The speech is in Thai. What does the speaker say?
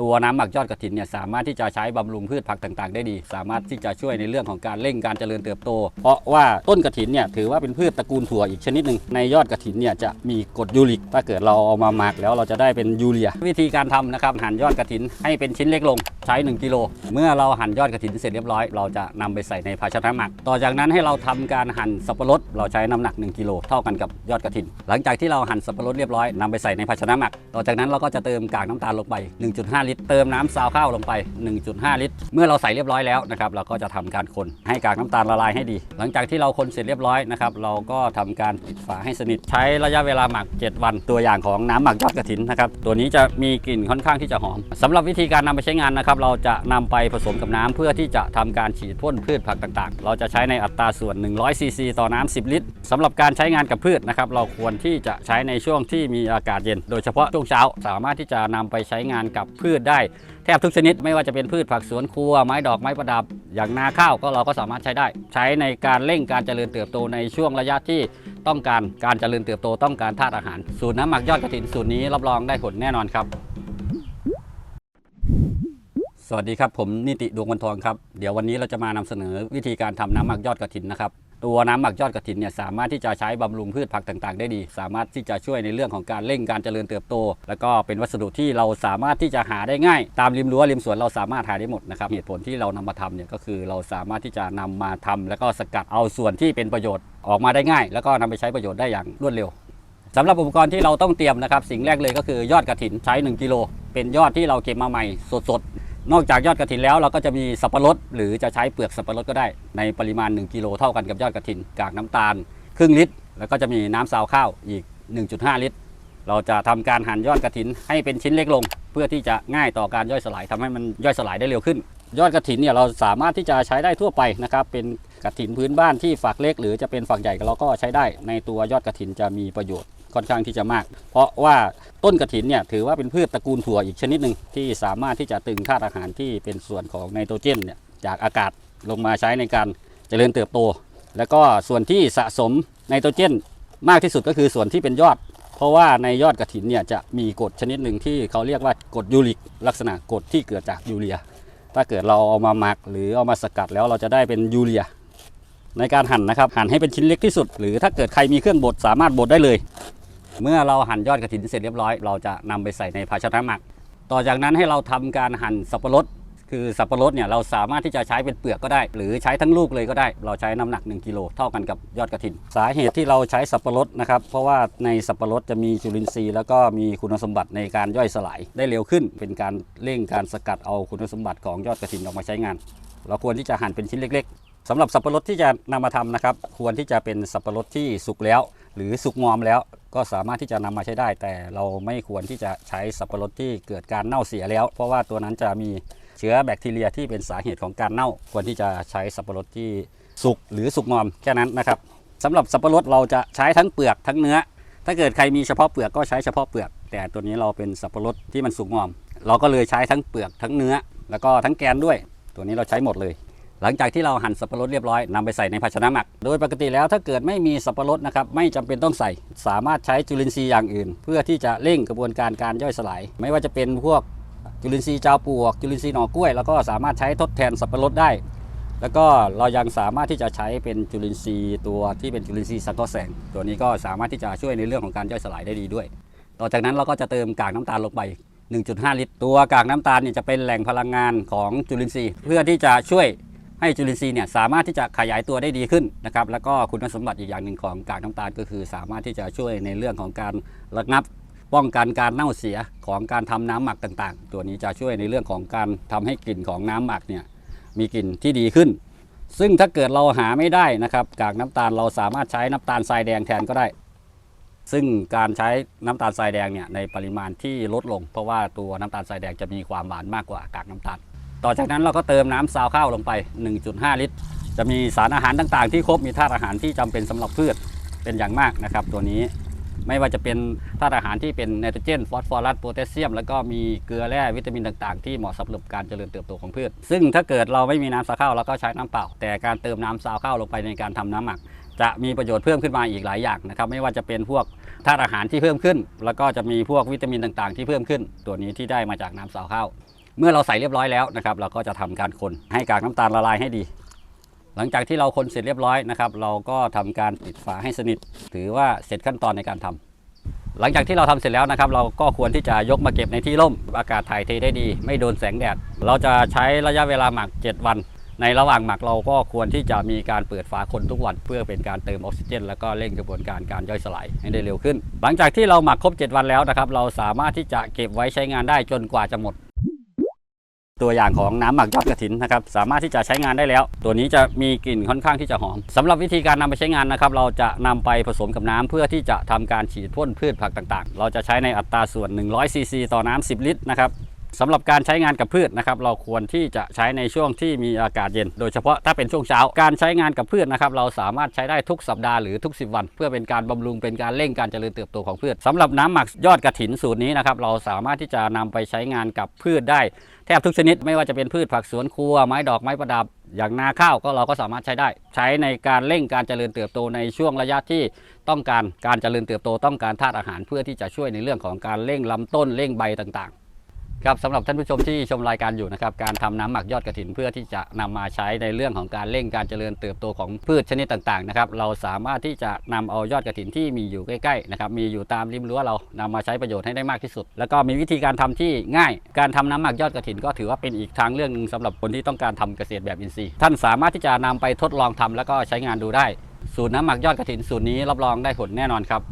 ตัวน้ำหมักยอดกระถินเนี่ยสามารถที่จะใช้บำรุงพืชผักต่างๆ ได้ดี สามารถที่จะช่วยในเรื่องของการเร่งการเจริญเติบโต เพราะว่าต้นกระถินเนี่ยถือว่าเป็นพืชตระกูลถั่วอีกชนิดหนึ่งในยอดกระถินเนี่ยจะมีกรดยูริก ถ้าเกิดเราเอามาหมักแล้วเราจะได้เป็นยูเรีย วิธีการทำนะครับหั่นยอดกระถินให้เป็นชิ้นเล็กลง ใช้ 1 กิโล เมื่อเราหั่นยอดกระถินเสร็จเรียบร้อย เราจะนำไปใส่ในภาชนะหมัก ต่อจากนั้นให้เราทำการหั่นสับปะรด เราใช้น้ำหนัก 1 กิโลเท่ากันกับยอดกระถิน หลังจากที่เราหั่นสับปะรดเรียบร้อยนำไปใส่ในภาชนะหมัก ต่อจากนั้นเราก็จะเติมกากน้ำตาลลงไป 1.5 ลิตร เติมน้ำซาวข้าวลงไป 1.5 ลิตร เมื่อเราใส่เรียบร้อยแล้วนะครับ เราก็จะทำการคนให้กากน้ำตาลละลายให้ดี หลังจากที่เราคนเสร็จเรียบร้อยนะครับ เราก็ทำการปิดฝาให้สนิท ใช้ระยะเวลาหมัก 7 วัน ตัวอย่างของน้ำหมักยอดกระถินนะครับ ตัวนี้จะมีกลิ่นค่อนข้างที่จะหอมสำหรับวิธีการนำไปใช้งานนะครับเราจะนำไปผสมกับน้ำเพื่อที่จะทำการฉีดพ่นพืชผักต่างๆ เราจะใช้ในอัตราส่วน 100 ซีซีต่อน้ำ10 ลิตรสำหรับการใช้งานกับพืชนะครับเราควรที่จะใช้ในช่วงที่มีอากาศเย็น โดยเฉพาะช่วงเช้า สามารถที่จะนำไปใช้งานกับพืชได้แทบทุกชนิดไม่ว่าจะเป็นพืชผักสวนครัวไม้ดอกไม้ประดับ อย่างนาข้าวก็เราก็สามารถใช้ได้ ใช้ในการเร่งการเจริญเติบโตในช่วงระยะที่ต้องการการเจริญเติบโตต้องการธาตุอาหาร สูตรน้ำหมักยอดกระถินสูตรนี้รับรองได้ผลแน่นอนครับ สวัสดีครับ ผมนิติดวงวันทองครับเดี๋ยววันนี้เราจะมานำเสนอวิธีการทำน้ำหมักยอดกระถินนะครับตัวน้ำหมักยอดกระถินเนี่ยสามารถที่จะใช้บำรุงพืชผักต่างๆ ได้ดี สามารถที่จะช่วยในเรื่องของการเร่งการเจริญเติบโต แล้วก็เป็นวัสดุที่เราสามารถที่จะหาได้ง่าย ตามริมรั้วริมสวนเราสามารถหาได้หมดนะครับเหตุผลที่เรานำมาทำเนี่ยก็คือเราสามารถที่จะนำมาทำแล้วก็สกัดเอาส่วนที่เป็นประโยชน์ออกมาได้ง่าย แล้วก็นำไปใช้ประโยชน์ได้อย่างรวดเร็วสำหรับอุปกรณ์ที่เราต้องเตรียมนะครับสิ่งแรกเลยก็คือยอดกระถินใช้ 1กิโลเป็นยอดที่เราเก็บมาใหม่สดๆ นอกจากยอดกระถินแล้วเราก็จะมีสับปะรดหรือจะใช้เปลือกสับปะรดก็ได้ ในปริมาณ 1กิโลเท่ากันกับยอดกระถินกากน้ำตาล ครึ่งลิตร แล้วก็จะมีน้ำซาวข้าวอีก 1.5 ลิตร เราจะทำการหั่นยอดกระถินให้เป็นชิ้นเล็กลง เพื่อที่จะง่ายต่อการย่อยสลายทำให้มันย่อยสลายได้เร็วขึ้น ยอดกระถินเนี่ยเราสามารถที่จะใช้ได้ทั่วไปนะครับเป็นกระถินพื้นบ้านที่ฝักเล็ก หรือจะเป็นฝักใหญ่เราก็ใช้ได้ ในตัวยอดกระถินจะมีประโยชน์ ค่อนข้างที่จะมาก เพราะว่าต้นกระถินเนี่ยถือว่าเป็นพืชตระกูลถั่วอีกชนิดหนึ่งที่สามารถที่จะตึงธาตุอาหารที่เป็นส่วนของไนโตรเจนเนี่ยจากอากาศลงมาใช้ในการเจริญเติบโต แล้วก็ส่วนที่สะสมไนโตรเจนมากที่สุดก็คือส่วนที่เป็นยอด เพราะว่าในยอดกระถินเนี่ยจะมีกรดชนิดหนึ่งที่เขาเรียกว่ากรดยูริก ลักษณะกรดที่เกิดจากยูเรีย ถ้าเกิดเราเอามาหมักหรือเอามาสกัดแล้วเราจะได้เป็นยูเรียในการหั่นนะครับหั่นให้เป็นชิ้นเล็กที่สุด หรือถ้าเกิดใครมีเครื่องบดสามารถบดได้เลย เมื่อเราหั่นยอดกระถินเสร็จเรียบร้อย เราจะนำไปใส่ในภาชนะหมัก ต่อจากนั้นให้เราทำการหั่นสับปะรด คือสับปะรดเนี่ยเราสามารถที่จะใช้เป็นเปลือกก็ได้ หรือใช้ทั้งลูกเลยก็ได้ เราใช้น้ำหนัก 1กิโลเท่ากันกับยอดกระถิน สาเหตุที่เราใช้สับปะรดนะครับ เพราะว่าในสับปะรดจะมีจุลินทรีย์แล้วก็มีคุณสมบัติในการย่อยสลายได้เร็วขึ้น เป็นการเร่งการสกัดเอาคุณสมบัติของยอดกระถินออกมาใช้งาน เราควรที่จะหั่นเป็นชิ้นเล็กๆสำหรับสับปะรดที่จะนำมาทำนะครับ ควรที่จะเป็นสับปะรดที่สุกแล้ว หรือสุกงอมแล้ว ก็สามารถที่จะนำมาใช้ได้ แต่เราไม่ควรที่จะใช้สับปะรดที่เกิดการเน่าเสียแล้ว เพราะว่าตัวนั้นจะมีเชื้อแบคทีเรียที่เป็นสาเหตุของการเน่า ควรที่จะใช้สับปะรดที่สุกหรือสุกงอมแค่นั้นนะครับสำหรับสับปะรดเราจะใช้ทั้งเปลือกทั้งเนื้อ ถ้าเกิดใครมีเฉพาะเปลือกก็ใช้เฉพาะเปลือก แต่ตัวนี้เราเป็นสับปะรดที่มันสุกงอม เราก็เลยใช้ทั้งเปลือกทั้งเนื้อ แล้วก็ทั้งแกนด้วย ตัวนี้เราใช้หมดเลย หลังจากที่เราหั่นสับปะรดเรียบร้อยนำไปใส่ในภาชนะหมัก โดยปกติแล้วถ้าเกิดไม่มีสับปะรดนะครับไม่จำเป็นต้องใส่ สามารถใช้จุลินทรีย์อย่างอื่น เพื่อที่จะเร่งกระบวนการการย่อยสลาย ไม่ว่าจะเป็นพวกจุลินทรีย์เจ้าปวก จุลินทรีย์หน่อกล้วย แล้วก็สามารถใช้ทดแทนสับปะรดได้ แล้วก็เรายังสามารถที่จะใช้เป็นจุลินทรีย์ตัวที่เป็นจุลินทรีย์สังเคราะห์แสง ตัวนี้ก็สามารถที่จะช่วยในเรื่องของการย่อยสลายได้ดีด้วย ต่อจากนั้นเราก็จะเติมกากน้ำตาลลงไป 1.5 ลิตร ตัวกากน้ำตาลเนี่ยจะเป็นแหล่งพลังงานของจุลินทรีย์ เพื่อที่จะช่วย ให้จุลินทรีย์เนี่ยสามารถที่จะขยายตัวได้ดีขึ้นนะครับแล้วก็คุณสมบัติอีกอย่างหนึ่งของกากน้ำตาลก็คือ สามารถที่จะช่วยในเรื่องของการระงับป้องกันการเน่าเสียของการทำน้ำหมักต่างๆ ตัวนี้จะช่วยในเรื่องของการทำให้กลิ่นของน้ำหมักเนี่ยมีกลิ่นที่ดีขึ้น ซึ่งถ้าเกิดเราหาไม่ได้นะครับกากน้ำตาลเราสามารถใช้น้ำตาลทรายแดงแทนก็ได้ ซึ่งการใช้น้ำตาลทรายแดงเนี่ยในปริมาณที่ลดลง เพราะว่าตัวน้ำตาลทรายแดงจะมีความหวานมากกว่ากากน้ำตาล ต่อจากนั้นเราก็เติมน้ำซาวข้าวลงไป 1.5 ลิตร จะมีสารอาหารต่างๆ ที่ครบมีธาตุอาหารที่จำเป็นสำหรับพืชเป็นอย่างมากนะครับ ตัวนี้ไม่ว่าจะเป็นธาตุอาหารที่เป็นไนโตรเจน ฟอสฟอรัสโพแทสเซียม แล้วก็มีเกลือแร่วิตามินต่างๆ ที่เหมาะสำหรับการเจริญเติบโตของพืช ซึ่งถ้าเกิดเราไม่มีน้ำซาวข้าวเราก็ใช้น้ำเปล่า แต่การเติมน้ำซาวข้าวลงไปในการทำน้ำหมัก จะมีประโยชน์เพิ่มขึ้นมาอีกหลายอย่างนะครับไม่ว่าจะเป็นพวกธาตุอาหารที่เพิ่มขึ้น แล้วก็จะมีพวกวิตามินต่างๆ ที่เพิ่มขึ้น ตัวนี้ที่ได้มาจากน้ำสาวข้าว เมื่อเราใส่เรียบร้อยแล้วนะครับ เราก็จะทำการคนให้กากน้ำตาลละลายให้ดี หลังจากที่เราคนเสร็จเรียบร้อยนะครับ เราก็ทำการปิดฝาให้สนิท ถือว่าเสร็จขั้นตอนในการทำหลังจากที่เราทำเสร็จแล้วนะครับ เราก็ควรที่จะยกมาเก็บในที่ร่ม อากาศถ่ายเทได้ดี ไม่โดนแสงแดด เราจะใช้ระยะเวลาหมัก 7 วัน ในระหว่างหมักเราก็ควรที่จะมีการเปิดฝาคนทุกวัน เพื่อเป็นการเติมออกซิเจน แล้วก็เร่งกระบวนการการย่อยสลายให้ได้เร็วขึ้น หลังจากที่เราหมักครบ 7 วันแล้วนะครับ เราสามารถที่จะเก็บไว้ใช้งานได้จนกว่าจะหมด ตัวอย่างของน้ำหมักยอดกระถินนะครับสามารถที่จะใช้งานได้แล้ว ตัวนี้จะมีกลิ่นค่อนข้างที่จะหอมสำหรับวิธีการนำไปใช้งานนะครับเราจะนำไปผสมกับน้ำเพื่อที่จะทำการฉีดพ่นพืชผักต่างๆ เราจะใช้ในอัตราส่วน 100ซีซีต่อน้ำ10 ลิตรนะครับ สำหรับการใช้งานกับพืชนะครับเราควรที่จะใช้ในช่วงที่มีอากาศเย็น โดยเฉพาะถ้าเป็นช่วงเช้า การใช้งานกับพืชนะครับเราสามารถใช้ได้ทุกสัปดาห์หรือทุก 10 วัน เพื่อเป็นการบำรุงเป็นการเร่งการเจริญเติบโตของพืชสำหรับน้ำหมักยอดกระถินสูตรนี้นะครับเราสามารถที่จะนำไปใช้งานกับพืชได้แทบทุกชนิดไม่ว่าจะเป็นพืชผักสวนครัวไม้ดอกไม้ประดับอย่างนาข้าวก็เราก็สามารถใช้ได้ ใช้ในการเร่งการเจริญเติบโตในช่วงระยะที่ต้องการการเจริญเติบโตต้องการธาตุอาหารเพื่อที่จะช่วยในเรื่องของการเร่งลำต้นเร่งใบต่างๆ ครับสำหรับท่านผู้ชมที่ชมรายการอยู่นะครับการทำน้ำหมักยอดกระถินเพื่อที่จะนำมาใช้ในเรื่องของการเร่งการเจริญเติบโตของพืชชนิดต่างๆนะครับเราสามารถที่จะนำเอายอดกระถินที่มีอยู่ใกล้ๆนะครับมีอยู่ตามริมรั้วเรานำมาใช้ประโยชน์ให้ได้มากที่สุด แล้วก็มีวิธีการทำที่ง่าย การทำน้ำหมักยอดกระถินก็ถือว่าเป็นอีกทางเรื่องหนึงสำหรับคนที่ต้องการทำเกษตรแบบอินทรีย์ ท่านสามารถที่จะนำไปทดลองทำแล้วก็ใช้งานดูได้ สูตรน้ำหมักยอดกระถินสูตรนี้รับรองได้ผลแน่นอนครับ